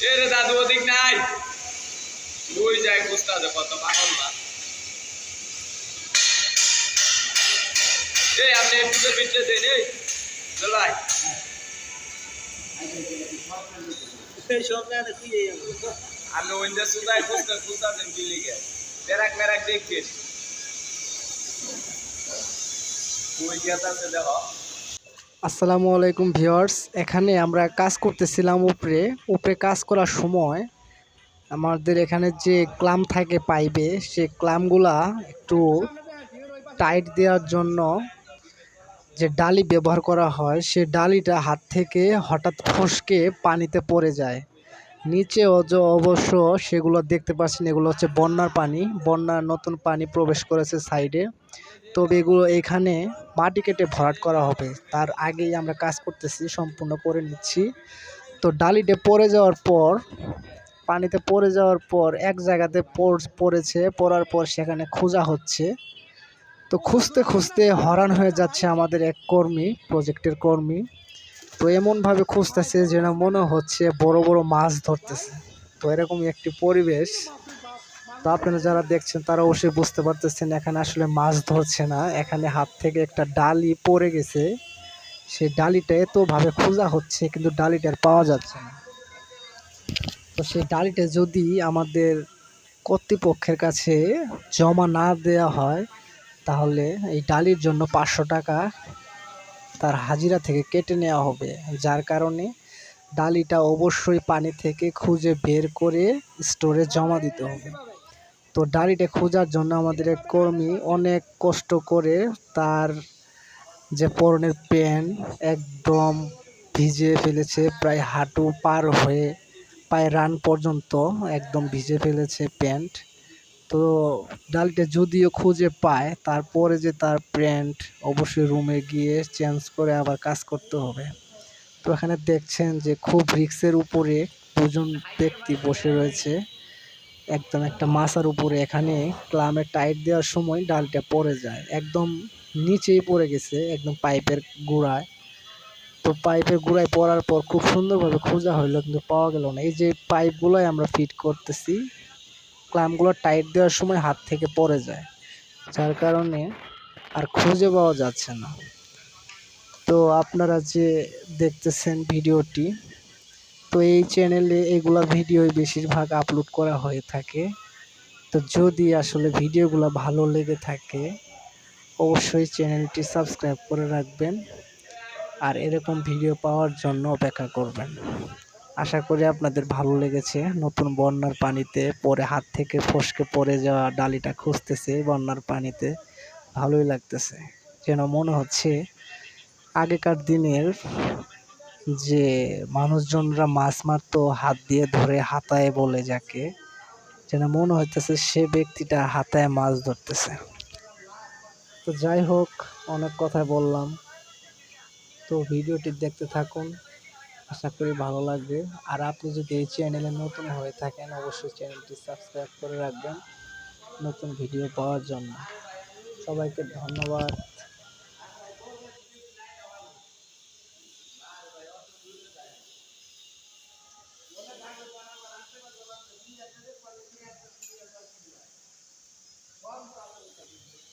এ রে দাদু ওদিক নাই। ওই যায় বুঝতে আছে কত পাগল না এই আপনি একটু পিছিয়ে দেন এই। চলাই আমি ওইটা সুদাই বুঝতে বুঝতে দেন কি লিখে। মেরাক মেরাক দেখছেন গেতা আছে দেখো। আসসালামু আলাইকুম ভিউয়ার্স, এখানে আমরা কাজ করতেছিলাম উপরে। উপরে কাজ করার সময় আমাদের এখানে যে ক্লাম থাকে পাইপে, সে ক্লামগুলা একটু টাইট দেওয়ার জন্য যে ডালি ব্যবহার করা হয়, সে ডালিটা হাত থেকে হঠাৎ ফসকে পানিতে পড়ে যায়। নিচে অজ অবশ্য সেগুলো দেখতে পাচ্ছেন, এগুলো হচ্ছে বন্যার পানি। বন্যার নতুন পানি প্রবেশ করেছে সাইডে। তবে এগুলো এখানে মাটি কেটে ভরাট করা হবে। তার আগেই আমরা কাজ করতেছি, সম্পূর্ণ করে নিচ্ছি। তো ডালিতে পড়ে যাওয়ার পর, পানিতে পড়ে যাওয়ার পর এক জায়গাতে পড়- পড়েছে, পড়ার পর সেখানে খোঁজা হচ্ছে। তো খুঁজতে খুঁজতে হরান হয়ে যাচ্ছে আমাদের এক কর্মী, প্রজেক্টের কর্মী। তো এমনভাবে খুঁজতেছে যেন মনে হচ্ছে বড় বড় মাছ ধরতেছে। তো এরকমই একটি পরিবেশ। তো আপনারা যারা দেখছেন, তারা অবশ্যই বুঝতে পারতেছেন, এখানে আসলে মাছ ধরছে না। এখানে হাত থেকে একটা ডালি পড়ে গেছে। সেই ডালিটা এতভাবে খোঁজা হচ্ছে, কিন্তু ডালিটা পাওয়া যাচ্ছে না। তো সেই ডালিটা যদি আমাদের কর্তৃপক্ষের কাছে জমা না দেওয়া হয়, তাহলে এই ডালির জন্য পাঁচশো টাকা তার হাজিরা থেকে কেটে নেওয়া হবে। যার কারণে ডালিটা অবশ্যই পানি থেকে খুঁজে বের করে স্টোরে জমা দিতে হবে। তো ডালিটা খোঁজার জন্য আমাদের এক কর্মী অনেক কষ্ট করে তার যে পরনের প্যান্ট একদম ভিজে ফেলেছে, প্রায় হাঁটু পার হয়ে, পায়ে রান পর্যন্ত একদম ভিজে ফেলেছে প্যান্ট। তো ডালটা যদিও খুঁজে পায়, তারপরে যে তার প্যান্ট অবশ্যই রুমে গিয়ে চেঞ্জ করে আবার কাজ করতে হবে। তো এখানে দেখছেন যে খুব রিক্সের উপরে দুজন ব্যক্তি বসে রয়েছে। একদম একটা মাছার উপরে, এখানে ক্লামে টাইট দেওয়ার সময় ডালটা পড়ে যায়। একদম নিচেই পড়ে গেছে, একদম পাইপের গোড়ায়। তো পাইপের গোড়ায় পড়ার পর খুব সুন্দরভাবে খোঁজা হইল, কিন্তু পাওয়া গেল না। এই যে পাইপগুলোই আমরা ফিট করতেছি, ক্লামগুলো টাইট দেওয়ার সময় হাত থেকে পড়ে যায়। যার কারণে আর খুঁজে পাওয়া যাচ্ছে না। তো আপনারা যে দেখতেছেন ভিডিওটি তো এই চ্যানেলে এগুলা ভিডিওই বেশিরভাগ আপলোড করা হয়ে থাকে। তো যদি আসলে ভিডিওগুলো ভালো লেগে থাকে, অবশ্যই চ্যানেলটি সাবস্ক্রাইব করে রাখবেন। আর এরকম ভিডিও পাওয়ার জন্য অপেক্ষা করবেন। আশা করি আপনাদের ভালো লেগেছে। নতুন বন্যার পানিতে পরে হাত থেকে ফসকে পড়ে যাওয়া ডালিটা খুঁজতেছে, বন্যার পানিতে। ভালোই লাগতেছে। যেন মনে হচ্ছে আগেকার দিনের যে মানুষজনরা মাছ মারতো, হাত দিয়ে ধরে হাতায় বলে যাকে, যেন মনে হইতেছে সে ব্যক্তিটা হাতায় মাছ ধরতেছে। তো যাই হোক, অনেক কথা বললাম। তো ভিডিওটি দেখতে থাকুন। আশা করি ভালো লাগবে। আর আপনি যদি এই চ্যানেলে নতুন হয়ে থাকেন, অবশ্যই চ্যানেলটি সাবস্ক্রাইব করে রাখবেন নতুন ভিডিও পাওয়ার জন্য। সবাইকে ধন্যবাদ। Thank you.